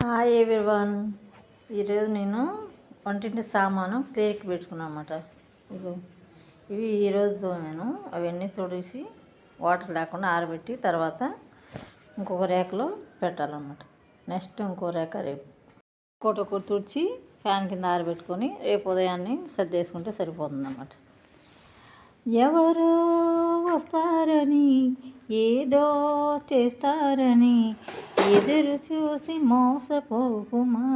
Hi everyone ఈరోజు నేను వంటింటి సామాను క్లియర్కి పెట్టుకున్నాను అన్నమాట ఇగో ఇవి ఈరోజు నేను అవన్నీ తొడిసి వాటర్ లేకుండా ఆరబెట్టి తర్వాత ఇంకొక రేకలో పెట్టాలన్నమాట. నెక్స్ట్ ఇంకో రేక రేపు. ఇంకోటి ఒకటి తుడిచి ఫ్యాన్ కింద ఆరబెట్టుకొని రేపు ఉదయాన్నే సర్దేసుకుంటే సరిపోతుంది అన్నమాట ఎవరో వస్తారని ఏదో చేస్తారని ఎదురు చూసి మోసపోకుమా?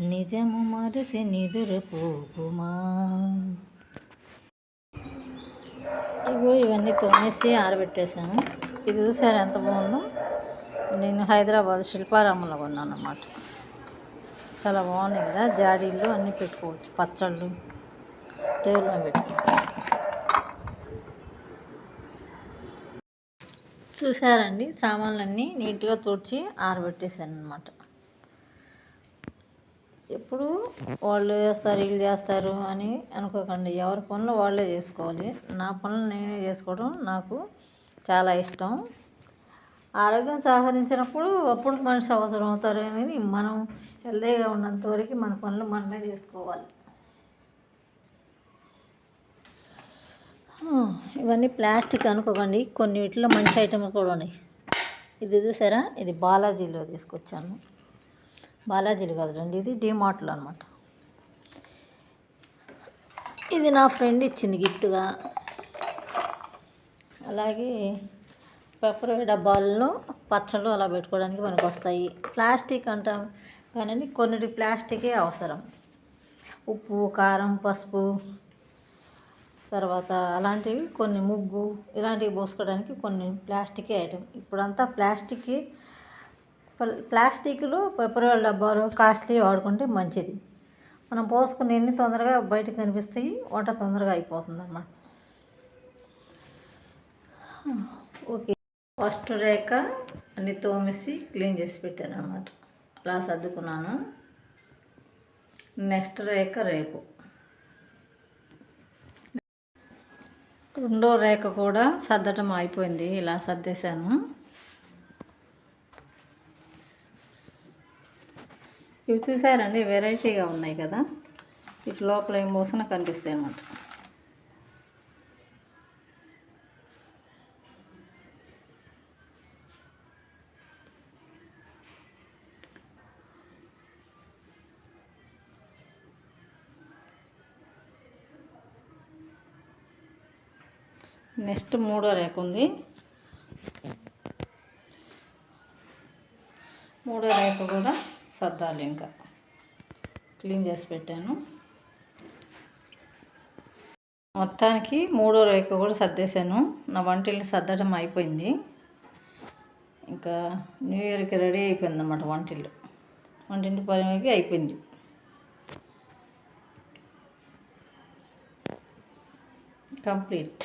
నిజము మరచి నిదురపోకుమా? ఇగో ఇవన్నీ తోమేసి ఆరబెట్టేశాను. ఇది చూసారు ఎంత బాగుందో? నేను హైదరాబాద్ శిల్పారామంలో కొన్నాను అన్నమాట. చాలా బాగున్నాయి కదా జాడీలు అన్నీ పెట్టుకోవచ్చు పచ్చళ్ళు టేబుల్ మీద పెట్టుకోవచ్చు. చూసారండి సామాన్లన్నీ నీట్గా తుడిచి ఆరబెట్టేశాను అనమాట ఎప్పుడు వాళ్ళు చేస్తారు వీళ్ళు చేస్తారు అని అనుకోకండి. ఎవరి పనులు వాళ్ళే చేసుకోవాలి. నా పనులు నేనే చేసుకోవడం నాకు చాలా ఇష్టం. ఆరోగ్యం సహకరించినప్పుడు అప్పుడు మనిషి అవసరం అవుతారు అని మనం హెల్దీగా ఉన్నంత వరకు మన పనులు మనమే చేసుకోవాలి. ఇవన్నీ ప్లాస్టిక్ అనుకోకండి. కొన్ని వీటిలో మంచి ఐటమ్స్ కూడా ఉన్నాయి. ఇది చూసారా? ఇది బాలాజీలో తీసుకొచ్చాను. బాలాజీలు కాదు ఇది డిమార్ట్లో అనమాట ఇది నా ఫ్రెండ్ ఇచ్చింది గిఫ్ట్గా. అలాగే పెప్పర్ డబ్బాల్లో పచ్చళ్ళు అలా పెట్టుకోవడానికి మనకు వస్తాయి ప్లాస్టిక్ అంటాం కానీ కొన్నిటి ప్లాస్టికే అవసరం. ఉప్పు కారం పసుపు తర్వాత అలాంటివి కొన్ని ముగ్గు ఇలాంటివి పోసుకోవడానికి కొన్ని ప్లాస్టిక్ ఐటమ్ ఇప్పుడంతా ప్లాస్టిక్ ప్లాస్టిక్లు పెప్పరోల్ డబ్బాలు కాస్ట్లీ వాడుకుంటే మంచిది. మనం పోసుకుని ఎన్ని తొందరగా బయటకు కనిపిస్తాయి వంట తొందరగా అయిపోతుంది అన్నమాట ఓకే. ఫస్ట్ రేఖ అన్ని తోమేసి క్లీన్ చేసి పెట్టాను అన్నమాట అలా సర్దుకున్నాను. నెక్స్ట్ రేఖ రేపు రెండో రేఖ కూడా సర్దటం అయిపోయింది. ఇలా సర్దేశాను. ఇవి చూసారండి వెరైటీగా ఉన్నాయి కదా. ఇటు లోపల ఏం మూసన కనిపిస్తాయి అన్నమాట. నెక్స్ట్ మూడో రేఖ ఉంది. మూడో రేఖ కూడా సర్దాలి ఇంకా. క్లీన్ చేసి పెట్టాను. మొత్తానికి మూడో రేఖ కూడా సర్దేశాను. నా వంటిల్ని సర్దడం అయిపోయింది. ఇంకా న్యూ ఇయర్కి రెడీ అయిపోయింది అన్నమాట వంటిల్లు వంటింటి పనికి అయిపోయింది. Complete.